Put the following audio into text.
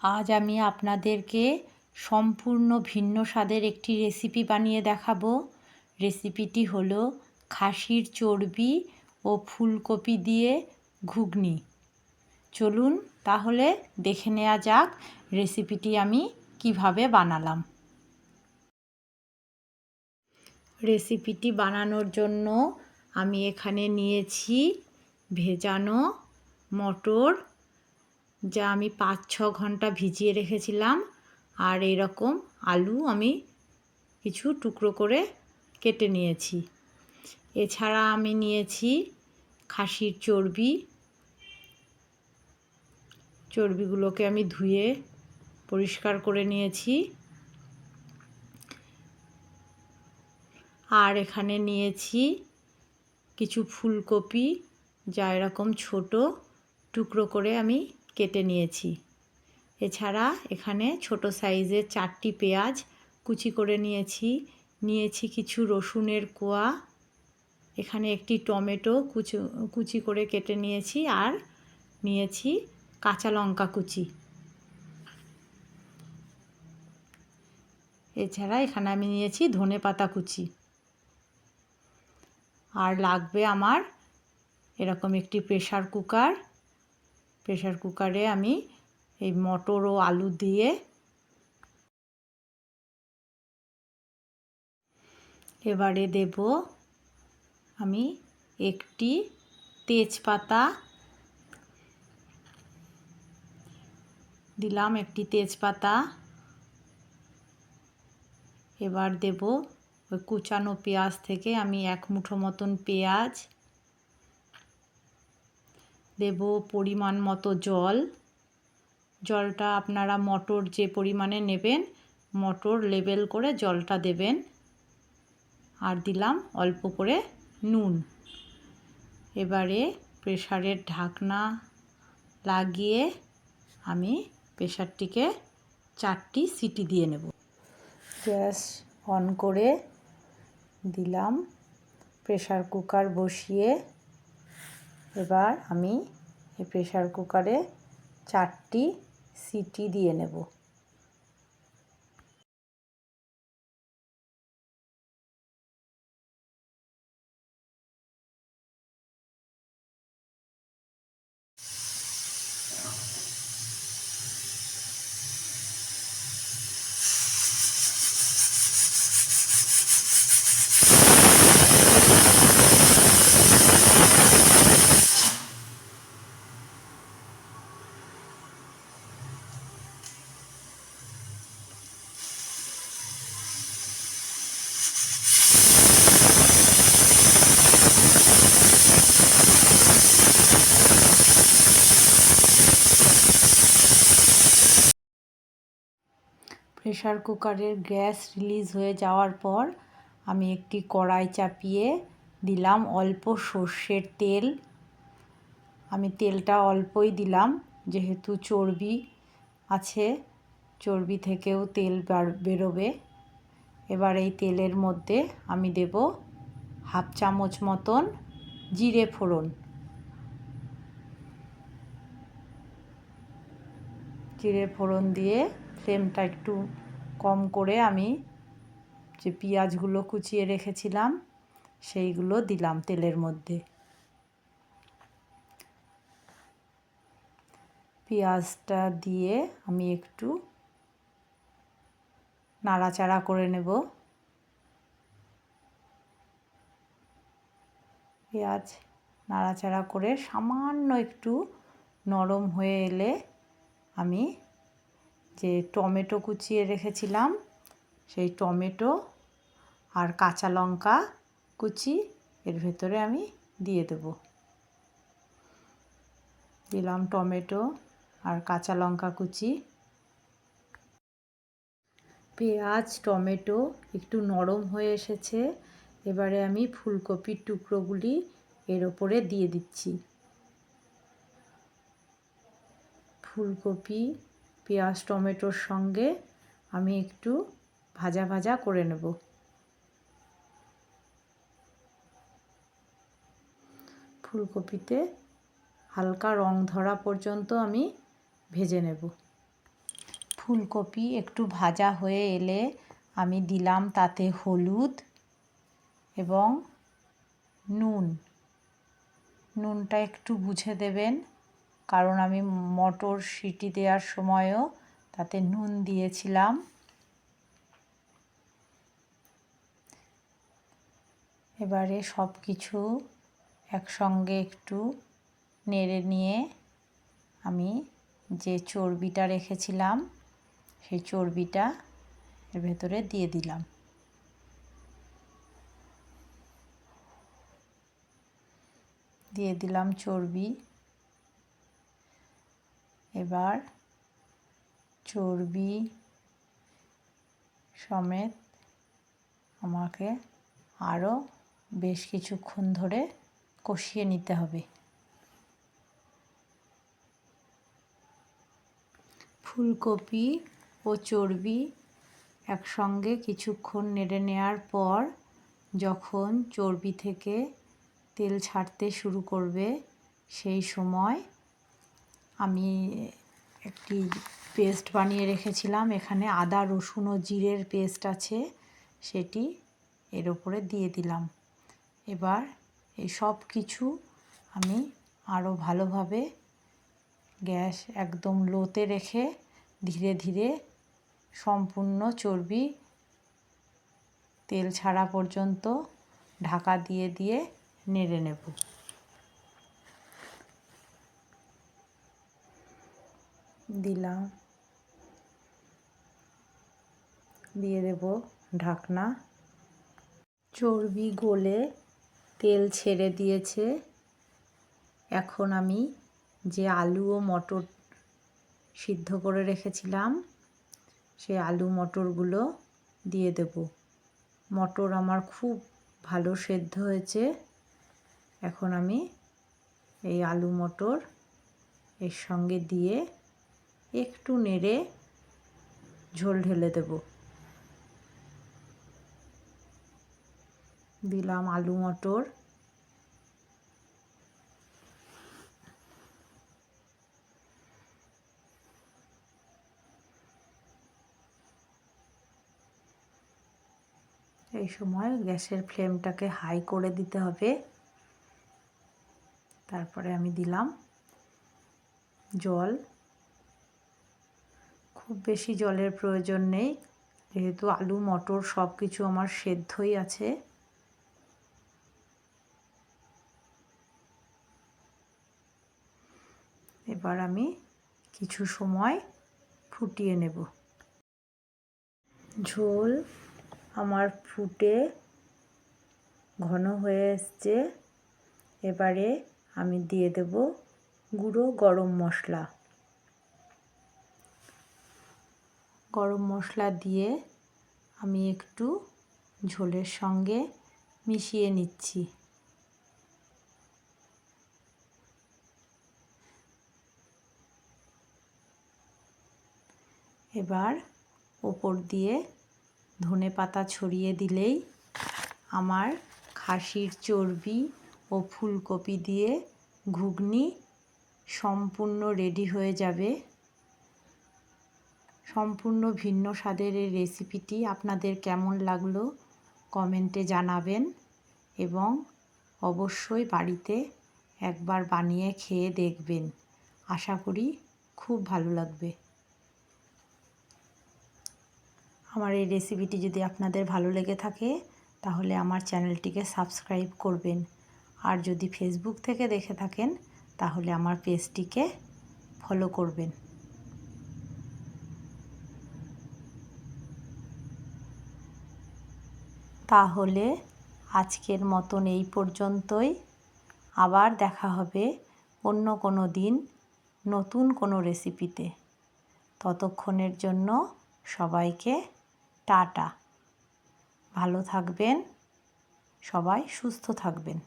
আজ আমি আপনাদেরকে সম্পূর্ণ ভিন্ন স্বাদের একটি রেসিপি বানিয়ে দেখাবো। রেসিপিটি হলো খাসির চর্বি ও ফুলকপি দিয়ে ঘুগনি। চলুন তাহলে দেখে নেওয়া যাক রেসিপিটি আমি কীভাবে বানালাম। রেসিপিটি বানানোর জন্য আমি এখানে নিয়েছি ভেজানো মটর যা আমি পাঁচ, ছ ঘণ্টা ভিজিয়ে রেখেছিলাম। আর এরকম আলু আমি কিছু টুকরো করে কেটে নিয়েছি। এছাড়া আমি নিয়েছি খাসির চর্বি। চর্বিগুলোকে আমি ধুয়ে পরিষ্কার করে নিয়েছি। আর এখানে নিয়েছি কিছু ফুলকপি, যা এরকম ছোট টুকরো করে আমি কেটে নিয়েছি। এছাড়া এখানে ছোট সাইজের চারটি পেঁয়াজ কুচি করে নিয়েছি। নিয়েছি কিছু রসুনের কোয়া। এখানে একটি টমেটো কুচি কুচি করে কেটে নিয়েছি আর নিয়েছি কাঁচা লঙ্কা কুচি। এছাড়া এখানে আমি নিয়েছি ধনে পাতা কুচি। আর লাগবে আমার এরকম একটি প্রেশার কুকার। প্রেশার কুকারে আমি এই মটর ও আলু দিয়ে এবারে দেব আমি একটি তেজপাতা। দিলাম একটি তেজপাতা। এবার দেব ওই কুচানো পেঁয়াজ থেকে আমি এক মুঠো মতন পেঁয়াজ। দেব পরিমাণ মতো জল। জলটা আপনারা মটর যে পরিমাণে নেবেন, মটর লেবেল করে জলটা দেবেন। আর দিলাম অল্প করে নুন। এবারে প্রেশারের ঢাকনা লাগিয়ে আমি প্রেশারটিকে চারটি সিটি দিয়ে নেব। গ্যাস অন করে দিলাম। প্রেশার কুকার বসিয়ে এবার আমি এই প্রেশার কুকারে চারটি সিটি দিয়ে নেব। প্রেশার কুকারের গ্যাস রিলিজ হয়ে যাওয়ার পর আমি একটি কড়াই চাপিয়ে দিলাম অল্প সর্ষের তেল। আমি তেলটা অল্পই দিলাম, যেহেতু চর্বি আছে, চর্বি থেকেও তেল বেরোবে। এবার এই তেলের মধ্যে আমি দেব হাফ চামচ মতন জিরে ফোড়ন। জিরে ফোড়ন দিয়ে ফ্লেমটা একটু কম করে আমি যে পেঁয়াজগুলো কুচিয়ে রেখেছিলাম, সেইগুলো দিলাম তেলের মধ্যে। পেঁয়াজটা দিয়ে আমি একটু নাড়াচাড়া করে নেব। পেঁয়াজ নাড়াচাড়া করে সামান্য একটু নরম হয়ে এলে আমি যে টমেটো কুচিয়ে রেখেছিলাম, সেই টমেটো আর কাঁচা লঙ্কা কুচি এর ভেতরে আমি দিয়ে দেব। দিলাম টমেটো আর কাঁচা লঙ্কা কুচি। পেঁয়াজ, টমেটো একটু নরম হয়ে এসেছে, এবারে আমি ফুলকপির টুকরোগুলি এর ওপরে দিয়ে দিচ্ছি। ফুলকপি পেঁয়াজ, টমেটোর সঙ্গে আমি একটু ভাজা ভাজা করে নেব। ফুলকপিতে হালকা রং ধরা পর্যন্ত আমি ভেজে নেব। ফুলকপি একটু ভাজা হয়ে এলে আমি দিলাম তাতে হলুদ এবং নুন। নুনটা একটু বুঝে দেবেন। কারণ আমি মটর সিটি দেওয়ার সময়ও তাতে নুন দিয়েছিলাম। এবারে সব কিছু একসঙ্গে একটু নেড়ে নিয়ে আমি যে চর্বিটা রেখেছিলাম, সেই চর্বিটা এর ভেতরে দিয়ে দিলাম। দিয়ে দিলাম চর্বি। এবার চর্বি সমেত আমাকে আরও বেশ কিছুক্ষণ ধরে কষিয়ে নিতে হবে। ফুলকপি ও চর্বি একসঙ্গে কিছুক্ষণ নেড়ে নেওয়ার পর যখন চর্বি থেকে তেল ছাড়তে শুরু করবে, সেই সময় আমি একটি পেস্ট বানিয়ে রেখেছিলাম। এখানে আদা, রসুন ও জিরের পেস্ট আছে, সেটি এর ওপরে দিয়ে দিলাম। এবার এই সব কিছু আমি আরও ভালোভাবে গ্যাস একদম লোতে রেখে ধীরে ধীরে সম্পূর্ণ চর্বি তেল ছাড়া পর্যন্ত ঢাকা দিয়ে দিয়ে নেড়ে নেব। দিলাম। দিয়ে দেব ঢাকনা। চর্বি গলে তেল ছেড়ে দিয়েছে। এখন আমি যে আলু ও মটর সিদ্ধ করে রেখেছিলাম, সেই আলু মটরগুলো দিয়ে দেব। মটর আমার খুব ভালো সেদ্ধ হয়েছে। এখন আমি এই আলু মটর এর সঙ্গে দিয়ে একটু নেড়ে ঝোল ঢেলে দেব। দিলাম আলু মটর। এই সময় গ্যাসের ফ্লেমটাকে হাই করে দিতে হবে। তারপরে আমি দিলাম জল। খুব বেশি জলের প্রয়োজন নেই। যেহেতু আলু, মটর সব কিছু আমার সেদ্ধই আছে। এবার আমি কিছু সময় ফুটিয়ে নেব। ঝোল আমার ফুটে ঘন হয়ে এসছে। এবারে আমি দিয়ে দেব গুঁড়ো গরম মশলা। গরম মশলা দিয়ে আমি একটু ঝোলের সঙ্গে মিশিয়ে নিচ্ছি। এবার ওপর দিয়ে ধনে পাতা ছড়িয়ে দিলেই আমার খাসির চর্বি ও ফুলকপি দিয়ে ঘুগনি সম্পূর্ণ রেডি হয়ে যাবে। সম্পূর্ণ ভিন্ন স্বাদের এই রেসিপিটি আপনাদের কেমন লাগল কমেন্টে জানাবেন এবং অবশ্যই বাড়িতে একবার বানিয়ে খেয়ে দেখবেন। আশা করি খুব ভালো লাগবে। আমার এই রেসিপিটি যদি আপনাদের ভালো লেগে থাকে, তাহলে আমার চ্যানেলটিকে সাবস্ক্রাইব করবেন। আর যদি ফেসবুক থেকে দেখে থাকেন, তাহলে আমার পেজটিকে ফলো করবেন। তাহলে আজকের মতন এই পর্যন্তই। আবার দেখা হবে অন্য কোনো দিন নতুন কোনো রেসিপিতে। ততক্ষণের জন্য সবাইকে টাটা। ভালো থাকবেন, সবাই সুস্থ থাকবেন।